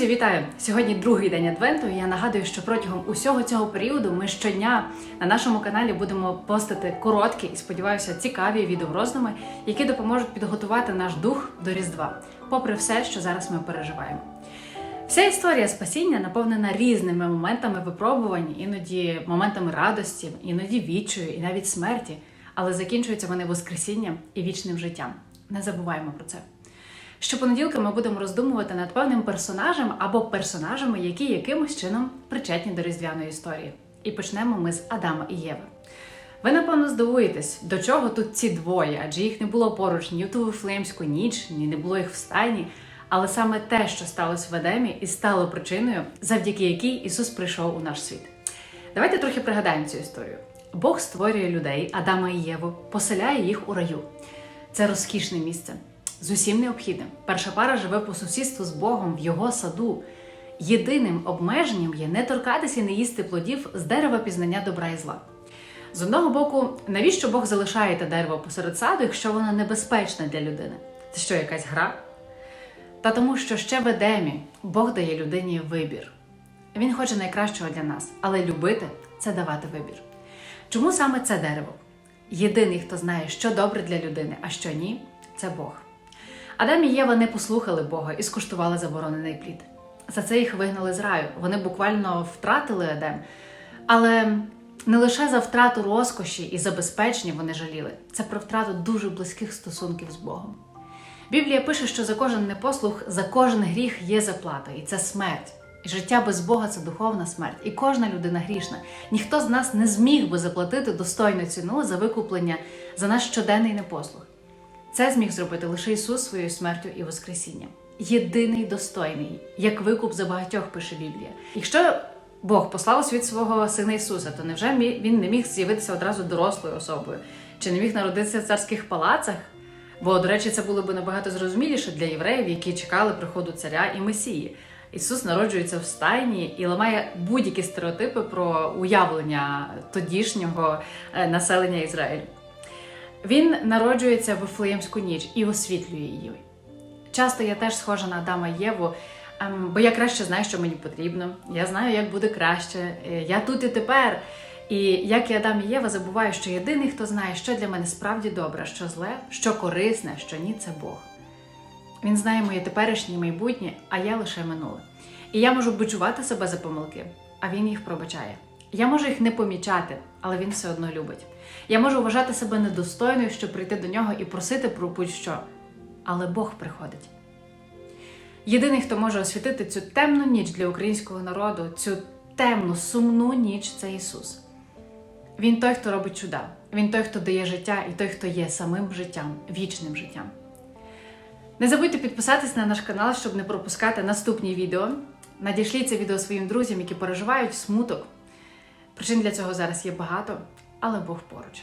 Друзі, вітаю! Сьогодні другий день адвенту. і Я нагадую, що протягом усього цього періоду ми щодня на нашому каналі будемо постити короткі і сподіваюся цікаві відеороздуми, які допоможуть підготувати наш дух до Різдва, попри все, що зараз ми переживаємо. Вся історія спасіння наповнена різними моментами випробувань, іноді моментами радості, іноді відчаю і навіть смерті, але закінчуються вони воскресінням і вічним життям. Не забуваємо про це. Щопонеділка ми будемо роздумувати над певним персонажем або персонажами, які якимось чином причетні до різдвяної історії. І почнемо ми з Адама і Єви. Ви напевно здивуєтесь, до чого тут ці двоє, адже їх не було поруч ні в ту Вифлеємську ніч, ні не було їх в стайні. Але саме те, що сталося в Едемі, і стало причиною, завдяки якій Ісус прийшов у наш світ. Давайте трохи пригадаємо цю історію. Бог створює людей, Адама і Єву, поселяє їх у раю. Це розкішне місце з усім необхідним. Перша пара живе по сусідству з Богом в його саду. Єдиним обмеженням є не торкатися і не їсти плодів з дерева пізнання добра і зла. З одного боку, навіщо Бог залишає те дерево посеред саду, якщо воно небезпечне для людини? Це що, якась гра? Та тому, що ще в Едемі Бог дає людині вибір. Він хоче найкращого для нас, але любити це давати вибір. Чому саме це дерево? Єдиний, хто знає, що добре для людини, а що ні, це Бог. Адам і Єва не послухали Бога і скуштували заборонений плід. За це їх вигнали з раю. Вони буквально втратили Едем. Але не лише за втрату розкоші і забезпечення вони жаліли, це про втрату дуже близьких стосунків з Богом. Біблія пише, що за кожен непослух, за кожен гріх є заплата, і це смерть. І життя без Бога це духовна смерть. І кожна людина грішна. Ніхто з нас не зміг би заплатити достойну ціну за викуплення за наш щоденний непослух. Це зміг зробити лише Ісус своєю смертю і Воскресінням. Єдиний достойний, як викуп за багатьох пише Біблія. Якщо Бог послав світ свого сина Ісуса, то невже він не міг з'явитися одразу дорослою особою? Чи не міг народитися в царських палацах? Бо, до речі, це було б набагато зрозуміліше для євреїв, які чекали приходу царя і Месії. Ісус народжується в стайні і ламає будь-які стереотипи про уявлення тодішнього е, населення Ізраїлю. Він народжується в Вифлеємську ніч і освітлює її. Часто я теж схожа на Адама і Єву, ем, бо я краще знаю, що мені потрібно. Я знаю, як буде краще. Е, Я тут і тепер. І як і Адам і Єва забуваю, що єдиний, хто знає, що для мене справді добре, що зле, що корисне, що ні, це Бог. Він знає моє теперішнє майбутнє, а я лише минуле. І я можу бичувати себе за помилки, а він їх пробачає. Я можу їх не помічати, але він все одно любить. Я можу вважати себе недостойною, щоб прийти до нього і просити про будь-що, але Бог приходить. Єдиний, хто може освітити цю темну ніч для українського народу, цю темну, сумну ніч це Ісус. Він той, хто робить чуда. Він той, хто дає життя, і той, хто є самим життям, вічним життям. Не забудьте підписатись на наш канал, щоб не пропускати наступні відео. Надішліть це відео своїм друзям, які переживають смуток. Причин для цього зараз є багато, але Бог поруч.